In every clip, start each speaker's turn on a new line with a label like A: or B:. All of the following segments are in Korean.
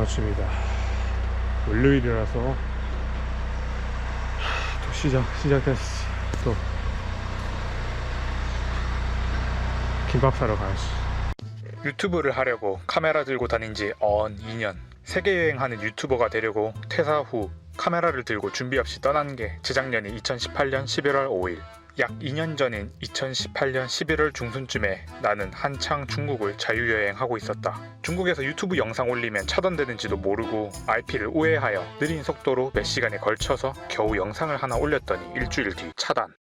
A: 아침입니다. 월요일이라서 또 시작 시작했지. 또 김밥 사러 가야지. 유튜브를 하려고 카메라 들고 다닌 지 어언 2년. 세계 여행하는 유튜버가 되려고 퇴사 후 카메라를 들고 준비 없이 떠난 게 재작년인 2018년 11월 5일. 약 2년 전인 2018년 11월 중순쯤에 나는 한창 중국을 자유여행하고 있었다. 중국에서 유튜브 영상 올리면 차단되는지도 모르고 IP를 우회하여 느린 속도로 몇 시간에 걸쳐서 겨우 영상을 하나 올렸더니 일주일 뒤 차단.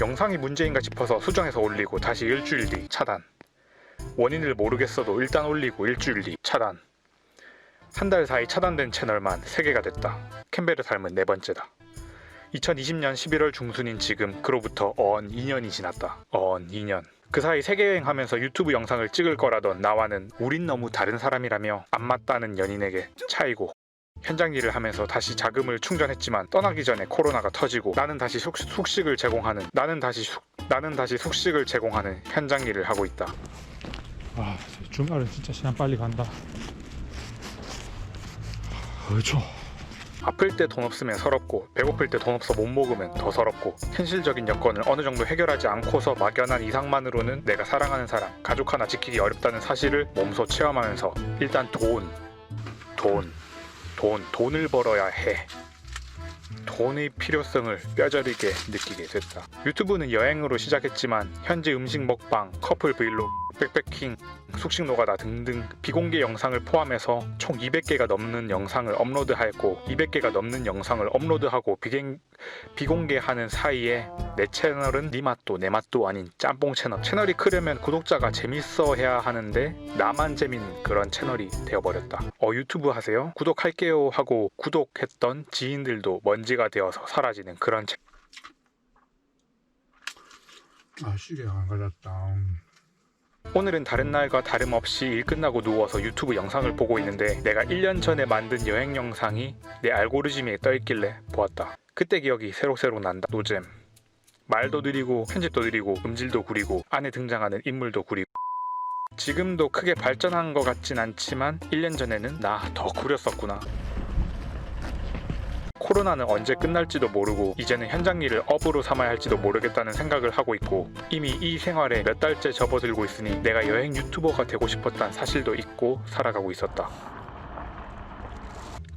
A: 영상이 문제인가 싶어서 수정해서 올리고 다시 일주일 뒤 차단. 원인을 모르겠어도 일단 올리고 일주일 뒤 차단. 한 달 사이 차단된 채널만 3개가 됐다. 캠벨의 삶은 네 번째다. 2020년 11월 중순인 지금 그로부터 어언 2년이 지났다. 어언 2년. 그 사이 세계여행하면서 유튜브 영상을 찍을 거라던 나와는 우린 너무 다른 사람이라며 안 맞다는 연인에게 차이고 현장 일을 하면서 다시 자금을 충전했지만 떠나기 전에 코로나가 터지고 나는 다시 숙, 숙식을 제공하는 나는 다시 숙, 나는 다시 숙식을 제공하는 현장 일을 하고 있다. 아 주말은 진짜 시간 빨리 간다. 그렇죠. 아플 때 돈 없으면 서럽고 배고플 때 돈 없어 못 먹으면 더 서럽고 현실적인 여건을 어느 정도 해결하지 않고서 막연한 이상만으로는 내가 사랑하는 사람, 가족 하나 지키기 어렵다는 사실을 몸소 체험하면서 일단 돈, 돈, 돈, 돈을 벌어야 해. 돈의 필요성을 뼈저리게 느끼게 됐다. 유튜브는 여행으로 시작했지만 현재 음식 먹방, 커플 브이로그, 백패킹, 숙식 노가다 등등 비공개 영상을 포함해서 총 200개가 넘는 영상을 업로드하였고 200개가 넘는 영상을 업로드하고 비갱, 비공개하는 사이에 내 채널은 네 맛도 내 맛도 아닌 짬뽕 채널. 채널이 크려면 구독자가 재밌어 해야 하는데 나만 재밌는 그런 채널이 되어버렸다. 어 유튜브 하세요? 구독할게요 하고 구독했던 지인들도 먼지가 되어서 사라지는 그런 채...
B: 아 시계가 안 가졌다
A: 오늘은 다른 날과 다름없이 일 끝나고 누워서 유튜브 영상을 보고 있는데 내가 1년 전에 만든 여행 영상이 내 알고리즘에 떠있길래 보았다. 그때 기억이 새록새록 난다. 노잼. 말도 느리고 편집도 느리고 음질도 구리고 안에 등장하는 인물도 구리고 지금도 크게 발전한 것 같진 않지만 1년 전에는 나 더 구렸었구나. 코로나는 언제 끝날지도 모르고 이제는 현장 일을 업으로 삼아야 할지도 모르겠다는 생각을 하고 있고 이미 이 생활에 몇 달째 접어들고 있으니 내가 여행 유튜버가 되고 싶었다는 사실도 잊고 살아가고 있었다.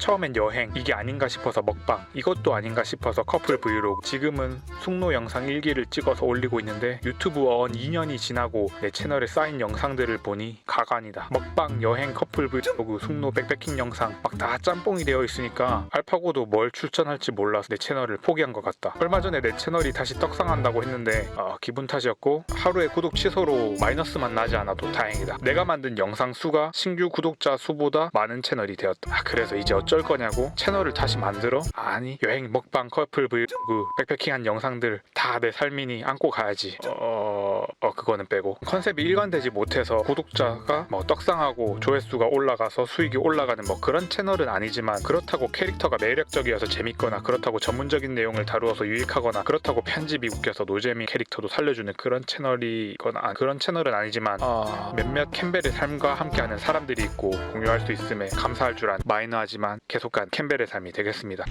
A: 처음엔 여행 이게 아닌가 싶어서 먹방 이것도 아닌가 싶어서 커플 브이로그. 지금은 숙로 영상 일기를 찍어서 올리고 있는데 유튜브 어언 2년이 지나고 내 채널에 쌓인 영상들을 보니 가관이다. 먹방 여행 커플 브이로그 숙로 백패킹 영상 막 다 짬뽕이 되어 있으니까 알파고도 뭘 추천할지 몰라서 내 채널을 포기한 것 같다. 얼마 전에 내 채널이 다시 떡상한다고 했는데 어, 기분 탓이었고 하루에 구독 취소로 마이너스만 나지 않아도 다행이다. 내가 만든 영상 수가 신규 구독자 수보다 많은 채널이 되었다. 아, 그래서 이제 어쩔 거냐고 채널을 다시 만들어? 아니 여행 먹방 커플 브이로그 백패킹한 영상들 다 내 삶이니 안고 가야지 어... 어 그거는 빼고 컨셉이 일관되지 못해서 구독자가 뭐 떡상하고 조회수가 올라가서 수익이 올라가는 뭐 그런 채널은 아니지만 그렇다고 캐릭터가 매력적이어서 재밌거나 그렇다고 전문적인 내용을 다루어서 유익하거나 그렇다고 편집이 웃겨서 노잼이 캐릭터도 살려주는 그런 채널이거나 아, 그런 채널은 아니지만 어, 몇몇 캠벨의 삶과 함께하는 사람들이 있고 공유할 수 있음에 감사할 줄 아는 마이너하지만 계속 간 캠벨의 삶이 되겠습니다.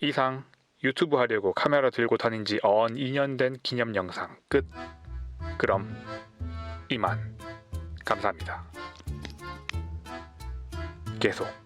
A: 이상 유튜브 하려고 카메라 들고 다닌 지 어언 2년 된 기념 영상 끝. 그럼 이만 감사합니다. 계속